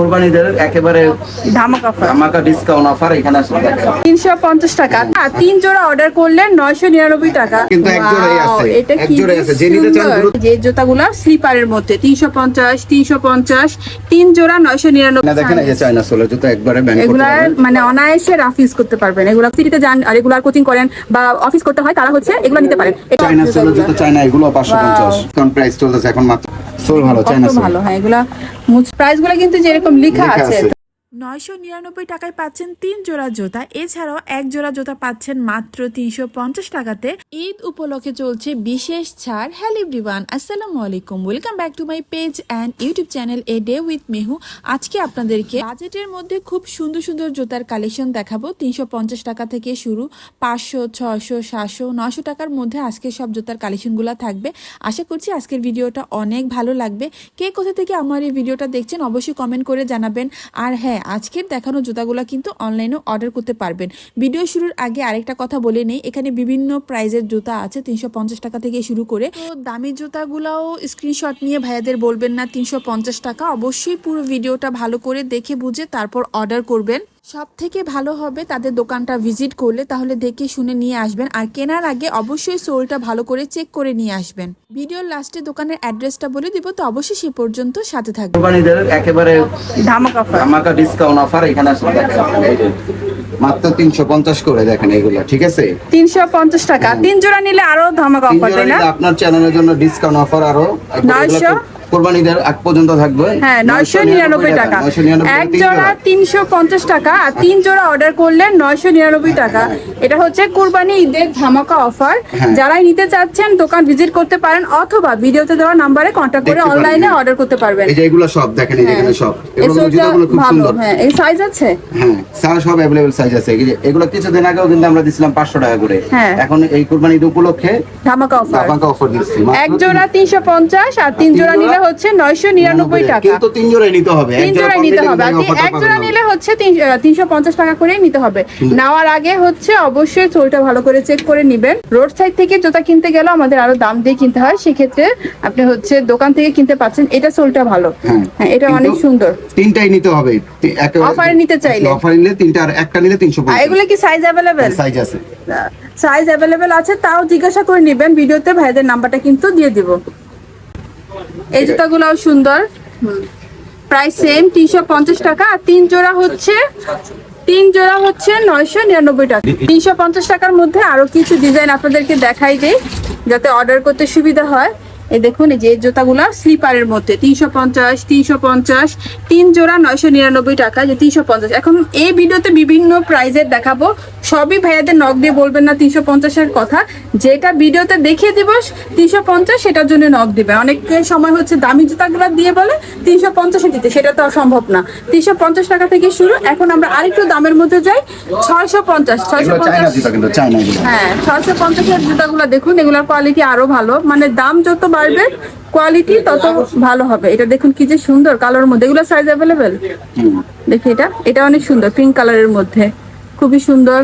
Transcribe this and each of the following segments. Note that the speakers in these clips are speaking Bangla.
কোরবানিদের একেবারে ধামাক অফার ধামাকা ডিসকাউন্ট অফার এখানে আসলে দেখেন। তিনশো পঞ্চাশ টাকা। আর তিন জোড়া অর্ডার করলে নয়শো নিরানব্বই টাকা। কিন্তু এক জোড়াই আছে, এক জোড়াই আছে। যে নিতে চান যে জুতাগুলো স্লিপারের মধ্যে তিনশো পঞ্চাশ তিনশো পঞ্চাশ তিন জোড়া নয়শো না দেখেন এই যে চায়না সোলের জুতো একবারে ব্যান করতে মানে অনায়াসে রাফ করতে পারবেন। এগুলো সিটিতে যান রেগুলার কোচিং করেন বা অফিস করতে হয় তারা হচ্ছে এগুলো নিতে পারেন। চায়না সোলের জুতো চায়না এগুলো পাঁচশো Wow. পঞ্চাশ কারণ প্রাইস চলতেছে এখন মাত্র সোল ভালো চায়না ভালো হ্যাঁ এগুলা প্রাইসগুলো কিন্তু যেরকম লেখা আছে। নয়শো নিরানব্বই টাকায় পাচ্ছেন তিন জোড়া জোতা। এছাড়াও এক জোড়া জোতা পাচ্ছেন মাত্র তিনশো পঞ্চাশ টাকাতে। ঈদ উপলক্ষে চলছে বিশেষ ছাড়। হ্যালো এভরিওয়ান, আসসালামু আলাইকুম। Welcome back to my page and YouTube channel a day with Mehu. আজকে আপনাদেরকে বাজেটের মধ্যে খুব সুন্দর সুন্দর জুতার কালেকশন দেখাবো। তিনশো পঞ্চাশ টাকা থেকে শুরু, পাঁচশো ছশো সাতশো নশো টাকার মধ্যে আজকে সব জুতার কালেকশনগুলো থাকবে। আশা করছি আজকের ভিডিওটা অনেক ভালো লাগবে। কে কোথা থেকে আমার এই ভিডিওটা দেখছেন, অবশ্যই কমেন্ট করে জানাবেন। আর হ্যাঁ আজকের দেখানো জুতাগুলো কিন্তু অনলাইনেও অর্ডার করতে পারবেন। ভিডিও শুরুর আগে আরেকটা কথা বলে নেই, এখানে বিভিন্ন প্রাইজের জুতা আছে, তিনশো পঞ্চাশ টাকা থেকে শুরু করে। তো দামি জুতাগুলাও স্ক্রিনশট নিয়ে ভাইয়াদের বলবেন না, তিনশো পঞ্চাশ টাকা। অবশ্যই পুরো ভিডিওটা ভালো করে দেখে বুঝে তারপর অর্ডার করবেন। সব থেকে ভালো হবে তাদের দোকানটা ভিজিট করলে তাহলে দেখে শুনে নিয়ে আসবেন। আর কেনার আগে অবশ্যই সোলটা ভালো করে চেক করে নিয়ে আসবেন। ভিডিওর লাস্টে দোকানের অ্যাড্রেসটা বলে দিব তো অবশ্যই সে পর্যন্ত সাথে থাকবেন। কোরবানিদের একেবারে ধামাক অফার ধামাকা ডিসকাউন্ট অফার এখানে আসলে দেখেন মাত্র তিনশো পঞ্চাশ করে দেখেন এগুলো ঠিক আছে? তিনশো পঞ্চাশ টাকা। তিন জোড়া নিলে আরও ধামাক অফার তাই না? আপনার চ্যানেলের জন্য ডিসকাউন্ট অফার আরও। নয়শো? কোরবানিদের আগ পর্যন্ত থাকবে। হ্যাঁ নয়শো নিরানব্বই টাকা। এক জোড়া তিনশো পঞ্চাশ টাকা আর তিন জোড়া অর্ডার করলে নয়শো নিরানব্বই টাকা। এটা হচ্ছে কুরবানি ঈদের ধামাকা অফার হ্যাঁ। যারাই নিতে চাচ্ছেন দোকান ভিজিট করতে পারেন অথবা ভিডিওতে দেওয়া নাম্বারে কন্ট্যাক্ট করে অনলাইনে অর্ডার করতে পারবেন। এই যে এগুলো সব দেখেন এই যে এখানে সব। এগুলো জুতাগুলো খুব সুন্দর। হ্যাঁ। এই সাইজ আছে? হ্যাঁ সারা সব সাইজ আছে। এগুলো কিছুদিন আগেও কিন্তু আমরা দিছিলাম পাঁচশো টাকা করে। হ্যাঁ। এখন এই কুরবানি ঈদ উপলক্ষে ধামাকা অফার ধামাকা অফার দিচ্ছি। এক জোড়া তিনশো পঞ্চাশ আর তিন জোড়া নিলে হচ্ছে নয়শো নিরানব্বই টাকা। কিন্তু তিন জোড়াই নিতে হবে। তিন নিতে হবে। এক জোড়া নিলে হচ্ছে তিনশো পঞ্চাশ টাকা করে নিতে হবে। নেওয়ার আগে হচ্ছে অবশ্যই চোলটা ভালো করে চেক করে নিবেন। রোড সাইড থেকে জুতা কিনতে গেলেও আমাদের আরও দাম দিয়ে কিনতে হয়। সেক্ষেত্রে আপনি হচ্ছে দোকান থেকে কিনতে পাচ্ছেন। এটা সোলটা ভালো। হ্যাঁ। হ্যাঁ এটা অনেক সুন্দর। তিনটাই নিতে হবে। এ নিতে চাইলে। অফার নিলে তিনটা আর একটা নিলে তিনশো এগুলো কি সাইজ অ্যাভেলেবেল সাইজ আছে। সাইজ অ্যাভেলেবেল আছে তাও জিজ্ঞাসা করে নেবেন। ভিডিওতে ভাইদের নাম্বারটা কিন্তু দিয়ে দিব। এই জুতাগুলোও সুন্দর। প্রাইস সেম তিনশো পঞ্চাশ টাকা। আর তিন জোড়া হচ্ছে, তিন জোড়া হচ্ছে নয়শো নিরানব্বই টাকা। তিনশো পঞ্চাশ টাকার মধ্যে আরও কিছু ডিজাইন আপনাদেরকে দেখাই দেই, যাতে অর্ডার করতে সুবিধা হয়। এই দেখুন এই যে জুতাগুলো স্লিপারের মধ্যে তিনশো পঞ্চাশ তিনশো পঞ্চাশ তিন জোড়া নয়শো নিরানব্বই টাকা যে তিনশো পঞ্চাশ। এখন এই ভিডিওতে বিভিন্ন প্রাইজের দেখাবো। সবই ভাইয়াদের নখ দিয়ে বলবেন না তিনশো পঞ্চাশের কথা। যেটা ভিডিওতে দেখিয়ে দিব তিনশো পঞ্চাশ সেটার জন্য নখ দিবে। অনেক সময় হচ্ছে দামি জুতাগুলো দিয়ে বলে তিনশো পঞ্চাশে দিতে। সেটা তো সম্ভব না। তিনশো পঞ্চাশ টাকা থেকে শুরু। এখন আমরা আরেকটু দামের মধ্যে যাই। ছয়শো পঞ্চাশ ছয়শো পঞ্চাশ। হ্যাঁ ছয়শো পঞ্চাশের জুতাগুলো দেখুন এগুলোর কোয়ালিটি আরও ভালো। মানে দাম যত বাড়বে কোয়ালিটি তত ভালো হবে। এটা দেখুন কি যে সুন্দর কালোর মধ্যে। এগুলো সাইজ অ্যাভেলেবেল হুম। দেখি এটা। এটা অনেক সুন্দর পিঙ্ক কালারের মধ্যে। খুবই সুন্দর।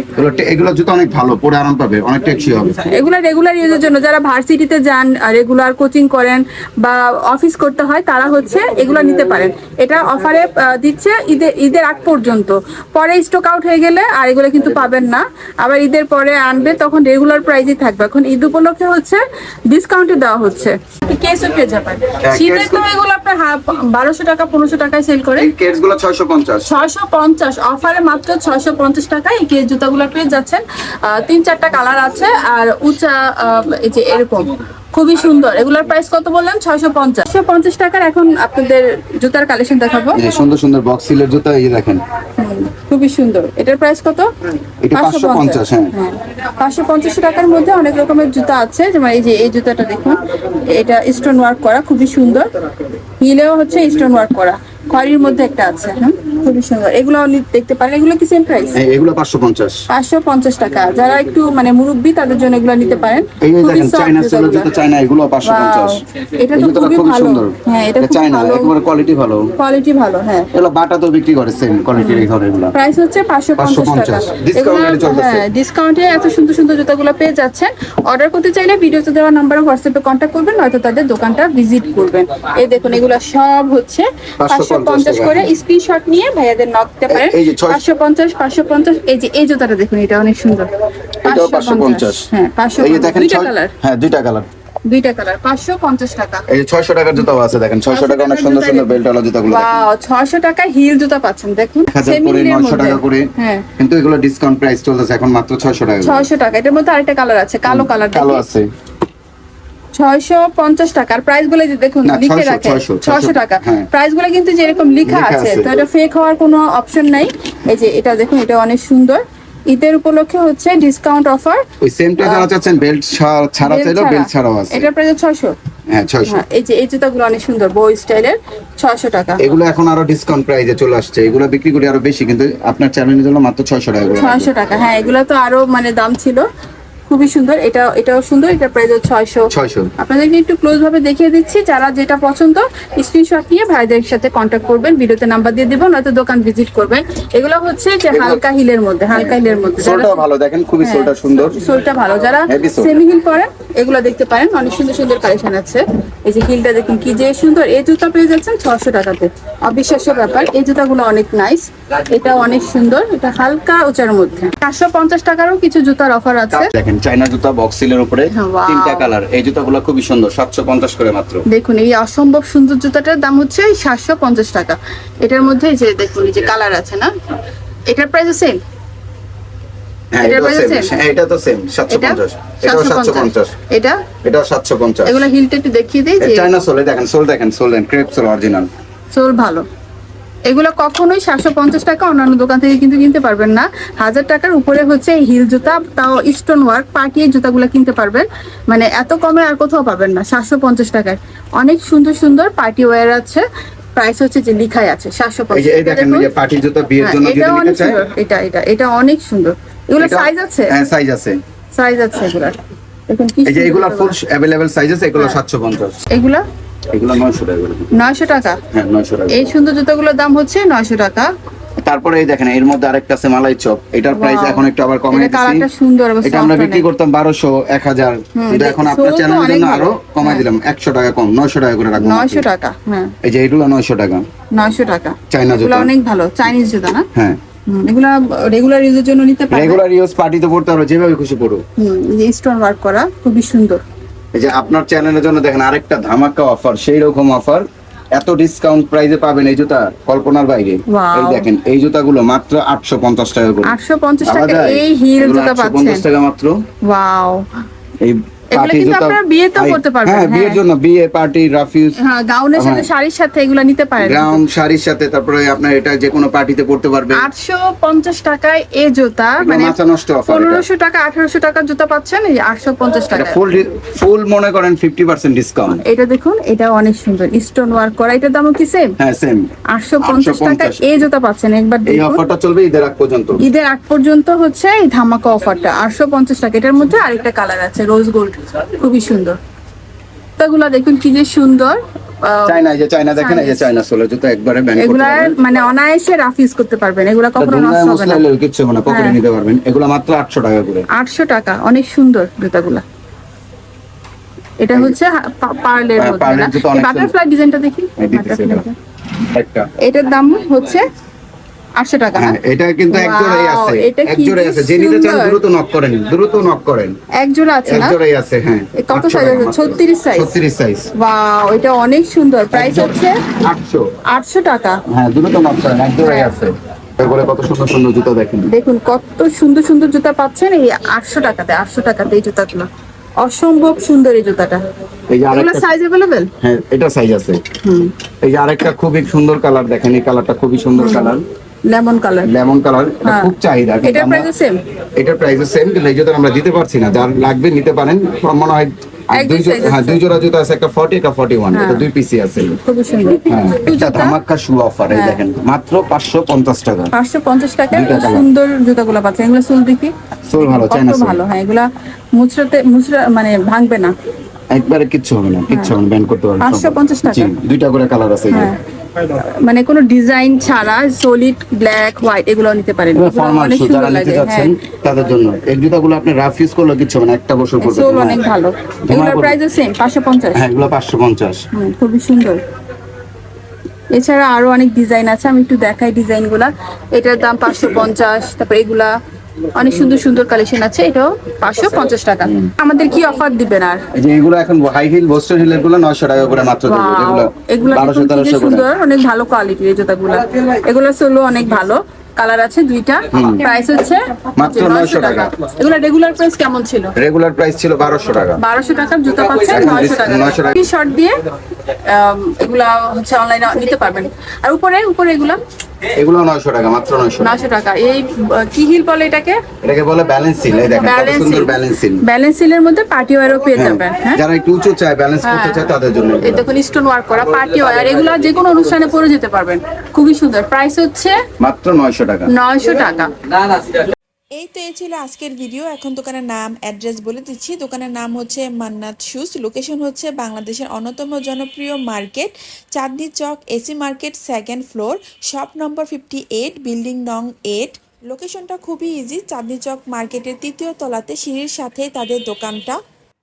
এগুলো জুতো অনেক ভালো পরে আরাম পাবে অনেক টেকসই হবে। এগুলো রেগুলার ইউজের জন্য যারা ভার্সিটিতে যান রেগুলার কোচিং করেন বা অফিস করতে হয় তারা হচ্ছে এগুলো নিতে পারেন। এটা অফারে দিচ্ছে ঈদের ঈদের আগ পর্যন্ত। পরে স্টক আউট হয়ে গেলে আর এগুলো কিন্তু পাবেন না। আবার ঈদের পরে আনবে তখন রেগুলার প্রাইসই থাকবে। এখন ঈদ উপলক্ষে হচ্ছে ডিসকাউন্টে দেওয়া হচ্ছে। কেসও পেয়ে যাবেন শীতে তো এগুলো আপনার বারোশো টাকা পনেরোশো টাকায় সেল করে। এই গুলো ছয়শো পঞ্চাশ। ছয়শো পঞ্চাশ। অফারে মাত্র ছয়শো পঞ্চাশ টাকায় এই কেস জুতাগুলো পেয়ে যাচ্ছেন। তিন চারটা কালার আছে আর উঁচা এই যে এরকম খুবই সুন্দর। এগুলোর প্রাইস কত বললেন? ছয়শো পঞ্চাশ। ছয়শো পঞ্চাশ টাকার এখন আপনাদের জুতার কালেকশন দেখাবো। সুন্দর সুন্দর বক্স সিলের জুতো এই দেখেন। খুবই সুন্দর। এটার প্রাইস কত? এটা 550, হ্যাঁ। পাঁচশো পঞ্চাশ টাকার মধ্যে অনেক রকমের জুতা আছে। যেমন এই যে এই জুতাটা দেখুন এটা স্টোন ওয়ার্ক করা খুবই সুন্দর। হিলেও হচ্ছে স্টোন ওয়ার্ক করা। খড়ির মধ্যে একটা আছে হ্যাঁ? খুবই সুন্দর। এগুলো দেখতে পারেন। এগুলো কি সেম প্রাইস এগুলো পাঁচশো পঞ্চাশ। পাঁচশো পঞ্চাশ টাকা। যারা একটু মানে মুরব্বী তাদের জন্য এগুলো নিতে পারেন। এই দেখেন চায়না। চায়না এগুলো এটা তো খুবই খুবই ভালো। হ্যাঁ, এটা চায়না ভালো। কোয়ালিটি ভালো। কোয়ালিটি ভালো হ্যাঁ। এগুলো বাটা তো বিক্রি করে সেম কোয়ালিটির এই ধরনের এগুলো। প্রাইস হচ্ছে পাঁচশো পঞ্চাশ টাকা। 550 Discount এগুলো এ চলতেছে। হ্যাঁ ডিসকাউন্টে এত সুন্দর সুন্দর জুতাগুলো পেয়ে যাচ্ছেন। অর্ডার করতে চাইলে ভিডিওতে দেওয়া নাম্বারে হোয়াটসঅ্যাপে কন্ট্যাক্ট করবেন নয়তো তাদের দোকানটা ভিজিট করবেন। এই দেখুন এগুলো সব হচ্ছে পাঁচশো 550 পঞ্চাশ। করে স্ক্রিনশট নিয়ে ভাইয়াদের পারেন। পাঁচশো পঞ্চাশ পাঁচশো পঞ্চাশ এই যে এই জুতাটা দেখুন এটা অনেক সুন্দর। পাঁচশো পঞ্চাশ। হ্যাঁ পাঁচশো দুইটা কালার। হ্যাঁ দুইটা কালার। দুইটা টাকা। এই টাকার জুতাও আছে দেখেন ছয়শো টাকা অনেক সুন্দর সুন্দর বেল্ট ওয়ালা জুতাগুলো ওয়াও ছয়শো টাকা হিল জুতা পাচ্ছেন দেখুন। টাকা করে। হ্যাঁ। কিন্তু এগুলো ডিসকাউন্ট প্রাইস চলতেছে এখন মাত্র ছয়শো টাকা করে। ছয়শো টাকা এটার মধ্যে আরেকটা কালার আছে কালো কালার কালো আছে। ছয়শো পঞ্চাশ টাকার প্রাইসগুলো যে দেখুন লিখে রাখে ছয়শো টাকা। হ্যাঁ। প্রাইসগুলো কিন্তু যেরকম লেখা লেখা আছে আছে। তো এটা ফেক হওয়ার কোনো অপশন নাই। এই যে এটা দেখুন এটা অনেক সুন্দর। ঈদের উপলক্ষে হচ্ছে ডিসকাউন্ট অফার ওই সেমটা যারা চাচ্ছেন বেল্ট ছাড়া চাইলেও বেল্ট ছাড়াও আছে। হ্যাঁ হ্যাঁ এই যে এই জুতাগুলো অনেক সুন্দর বই স্টাইলের ছয়শো টাকা। এগুলো এখন আরও ডিসকাউন্ট প্রাইসে চলে আসছে। এগুলো বিক্রি করি আরও বেশি কিন্তু আপনার চ্যানেলের জন্য মাত্র টাকা হ্যাঁ এগুলো তো আরও মানে দাম ছিল। খুবই সুন্দর। এটা এটাও সুন্দর। এটা প্রাইস হচ্ছে ছয়শো। ছয়শো। আপনাদেরকে একটু ক্লোজ ভাবে দেখিয়ে দিচ্ছি। যারা যেটা পছন্দ স্ক্রিনশট নিয়ে ভাইদের সাথে কন্ট্যাক্ট করবেন। ভিডিওতে নাম্বার দিয়ে দেবো নয়তো দোকান ভিজিট করবেন। এগুলো হচ্ছে যে হালকা হিলের মধ্যে হালকা হিলের মধ্যে। সোলটাও ভালো দেখেন খুবই হ্যাঁ, সোলটা সুন্দর। সোলটা ভালো। যারা সেমি হিল পরেন এগুলো দেখতে পারেন। অনেক সুন্দর সুন্দর কালেকশন আছে। এই যে হিলটা দেখুন কি যে সুন্দর। এই জুতা পেয়ে যাচ্ছেন ছশো টাকাতে। অবিশ্বাস্য ব্যাপার এই জুতাগুলো অনেক নাইস এটা অনেক সুন্দর। এটা হালকা উঁচার মধ্যে। চারশো পঞ্চাশ টাকারও কিছু জুতার অফার আছে। দেখেন চাইনা জুতা বক্সিলের উপরে তিনটা কালার এই জুতাগুলো খুবই সুন্দর সাতশো পঞ্চাশ করে মাত্র। দেখুন এই অসম্ভব সুন্দর জুতাটার দাম হচ্ছে সাতশো পঞ্চাশ টাকা। এটার মধ্যে যে দেখুন এই যে কালার আছে না? এটার প্রাইস সেম হ্যাঁ সেম? হ্যাঁ এটা তো সেম সাতশো এটা পঞ্চাশ। এটাও সাতশো পঞ্চাশ। এটা? এটাও সাতশো পঞ্চাশ। এগুলো হিলটা একটু দেখিয়ে দিই যে চাইনা সোলে দেখেন সোল দেখেন সোল দেন ক্রেপ সোল অরিজিনাল সোল ভালো। এগুলো কখনোই সাতশো পঞ্চাশ টাকা অন্যান্য দোকান থেকে কিন্তু কিনতে পারবেন না। হাজার টাকার উপরে হচ্ছে হিল জুতা তাও স্টোন ওয়ার্ক পার্টি এই জুতাগুলো কিনতে পারবেন। মানে এত কমে আর কোথাও পাবেন না সাতশো পঞ্চাশ টাকায়। অনেক সুন্দর সুন্দর পার্টি ওয়্যার আছে প্রাইস হচ্ছে যে লিখাই আছে সাতশো বিয়ের হ্যাঁ, এটা অনেক সুন্দর এটা এটা এটা অনেক সুন্দর। এগুলো সাইজ আছে? হ্যাঁ সাইজ আছে। সাইজ আছে এগুলার। দেখুন কি এগুলা ফুল। অ্যাভেলেবেল সাইজ আছে এগুলো হ্যাঁ। সাতশো পঞ্চাশ। এগুলা এগুলো টাকা হ্যাঁ টাকা এই সুন্দর জুতোগুলোর দাম হচ্ছে নয়শো টাকা। তারপরে এই দেখেন এর মধ্যে আরেকটা আছে মালাই চপ। এটার প্রাইস এখন একটু আবার কমে দিচ্ছি সুন্দর এটা আমরা বিক্রি করতাম বারোশো এক হাজার। হুম, কিন্তু এখন আপনার চ্যানেলের জন্য আরও কমাই হ্যাঁ। দিলাম। একশো টাকা কম নয়শো টাকা করে রাখব নয়শো মাত্র। টাকা হ্যাঁ। এই যে এগুলো নয়শো টাকা। নয়শো টাকা। চাইনা জুতা। অনেক ভালো চাইনিজ জুতা না? হ্যাঁ। এগুলা রেগুলার ইউজের জন্য নিতে পারবে রেগুলার ইউজ পার্টিতে পড়তে পারো যেভাবে খুশি পড়ো হুম স্টোন ওয়ার্ক করা খুবই সুন্দর। এই যে আপনার চ্যানেলের জন্য দেখেন আরেকটা ধামাকা অফার সেই রকম অফার এত ডিসকাউন্ট প্রাইসে পাবেন এই জুতা কল্পনার বাইরে। এই দেখেন এই জুতাগুলো মাত্র আটশো পঞ্চাশ টাকা করে। আটশো পঞ্চাশ ভাবা টাকা এই হিল জুতা জুতা 850 পাচ্ছেন। টাকা মাত্র। ওয়াও এই এগুলো কিন্তু আপনারা বিয়েতেও পরতে পারবেন, হ্যাঁ বিয়ের হ্যাঁ। জন্য বিয়ে পার্টি রাফিউজ। হ্যাঁ গাউনের সাথে হ্যাঁ। শাড়ির সাথে এগুলো নিতে পারেন। গ্রাউন্ড শাড়ির সাথে তারপরে আপনার এটা যে কোনো পার্টিতে পড়তে পারবে। আটশো পঞ্চাশ টাকায় এ জুতা মানে মাথা নষ্ট অফার এটা। পনেরোশো টাকা আঠারোশো টাকার জুতা পাচ্ছেন এই আটশো পঞ্চাশ টাকা ফুল ফুল মনে করেন ফিফটি পার্সেন্ট ডিসকাউন্ট এটা দেখুন এটা অনেক সুন্দর। স্টোন ওয়ার্ক করা এটার দামও কি সেম হ্যাঁ সেম আটশো পঞ্চাশ টাকা 850 এই জুতা পাচ্ছেন একবার এই অফারটা চলবে ঈদের আগ পর্যন্ত। ঈদের আগ পর্যন্ত হচ্ছে এই ধামাকা অফারটা আটশো পঞ্চাশ টাকা। এটার মধ্যে আরেকটা কালার আছে রোজ গোল্ড খুবই সুন্দর। জুতাগুলা দেখুন কি যে সুন্দর। এই যে চাইনা দেখেন এই যে সোলে জুতো একবারে করতে পারবেন। মানে অনায়াসে করতে পারবেন। এগুলা কখনো নষ্ট হবে না। হবে না পকেটে হ্যাঁ। নিতে পারবেন। এগুলো মাত্র আটশো টাকা করে। আটশো টাকা অনেক সুন্দর জুতাগুলা। এটা হচ্ছে পার্লের মধ্যে বাটারফ্লাই ডিজাইনটা দেখি। এটার দাম হচ্ছে আটশো টাকা না? এটা কিন্তু এক জোড়াই আছে এক জোড়াই আছে। যে নিতে চান। দ্রুত নক করেন দ্রুত নক করেন। এক জোড়া আছে এক না? জোড়াই আছে হ্যাঁ কত size আছে? 36 size? ছত্রিশ সাইজ ওয়াও এটা অনেক সুন্দর। প্রাইস হচ্ছে আটশো। আটশো টাকা। হ্যাঁ দ্রুত নক করেন এক জোড়াই হ্যাঁ। আছে। কত সুন্দর সুন্দর জুতো দেখেন। দেখুন কত সুন্দর সুন্দর জুতা পাচ্ছেন এই আটশো টাকাতে আটশো টাকাতে এই জুতাগুলো। অসম্ভব সুন্দর এই জুতাটা। এই যে আরেকটা সাইজ হ্যাঁ এটা সাইজ আছে। হুম। এই যে আরেকটা খুবই সুন্দর কালার দেখেন এই কালারটা খুবই সুন্দর colour lemon colour lemon colour হ্যাঁ। খুব চাহিদা আমরা- প্রাইস সেম এটার প্রাইস সেম কিন্তু এই জুতো আমরা দিতে পারছি না। যার লাগবে নিতে পারেন। মনে হয় দুই হ্যাঁ দুই জোড়া জুতো আছে একটা ফর্টি একটা ফর্টি ওয়ান এটা দুই পিসি আছে। খুবই সুন্দর। হ্যাঁ এটা শু অফার এই হ্যাঁ। দেখেন। মাত্র টাকা। সুন্দর জুতাগুলো পাচ্ছেন। এগুলো সোল দেখি? সোল ভালো চাইনা সোল ভালো। হ্যাঁ এগুলা মানে ভাঙবে না। একবারে কিচ্ছু হবে না কিচ্ছু হবে না ব্যান্ড করতে পারবেন 550 টাকা? দুইটা করে কালার আছে। হ্যাঁ। মানে কোনো ডিজাইন ছাড়া সলিড ব্ল্যাক হোয়াইট এগুলো নিতে পারেন। ফর্মাল শু যারা নিতে যাচ্ছেন হ্যাঁ। তাদের জন্য। এই জুতাগুলো আপনি রাফ ইউজ করলে কিচ্ছু হবে না একটা বছর পর্যন্ত সোল অনেক ভালো। এগুলোর। প্রাইস সেম পাঁচশো পঞ্চাশ। হ্যাঁ এগুলো পাঁচশো পঞ্চাশ। হুম, খুবই সুন্দর। এছাড়া আরও অনেক ডিজাইন আছে আমি একটু দেখাই ডিজাইনগুলা। এটার দাম পাঁচশো পঞ্চাশ তারপর এগুলা অনেক সুন্দর সুন্দর কালেকশন আছে এটাও পাঁচশো পঞ্চাশ টাকা। আমাদের কি অফার দিবেন আর? এই যে এগুলো এখন হাই হিল বোস্টার হিলেরগুলো নয়শো টাকা করে মাত্র দেবো। এগুলো কি সুন্দর অনেক ভালো কোয়ালিটির এই জুতাগুলো। এগুলো সোলো অনেক ভালো। কালার আছে দুইটা। প্রাইস হচ্ছে মাত্র 900 টাকা। এগুলো রেগুলার প্রাইস কেমন ছিল? রেগুলার প্রাইস ছিল বারোশো টাকা। বারোশো টাকার জুতো পাচ্ছেন এখন নয়শো টাকা। 900 টাকা। শর্ট দিয়ে এগুলা হচ্ছে অনলাইনে নিতে পারবেন। আর উপরে উপরে এগুলা? এগুলো নয়শো টাকা মাত্র নয়শো নয়শো টাকা। এই কি হিল বলে এটাকে? এটাকে বলে ব্যালেন্স সিল এই দেখেন কত সুন্দর ব্যালেন্স ব্যালেন্স মধ্যে পার্টি ওয়ারও পেয়ে যাবেন হ্যাঁ? যারা একটু উঁচু চায় ব্যালেন্স করতে চায় তাদের জন্য এই দেখুন স্টোন ওয়ার্ক করা পার্টি ওয়ার এগুলো যে কোনো অনুষ্ঠানে পরে যেতে পারবেন। খুবই সুন্দর। প্রাইস হচ্ছে মাত্র নয়শো টাকা। নয়শো টাকা। এই তো এই ছিল আজকের ভিডিও এখন দোকানের নাম অ্যাড্রেস বলে দিচ্ছি। দোকানের নাম হচ্ছে মান্নাত শুজ লোকেশন হচ্ছে বাংলাদেশের অন্যতম জনপ্রিয় market, Chandni Chowk, AC market second floor shop number fifty eight building নং এইট লোকেশনটা খুবই ইজি চাঁদনি চক মার্কেটের তৃতীয় তলাতে সিঁড়ির সাথে তাদের দোকানটা।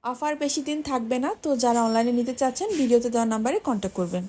অফার বেশি দিন থাকবে না। তো যারা অনলাইনে নিতে চাচ্ছেন ভিডিওতে দেওয়া নাম্বারে কন্ট্যাক্ট করবেন।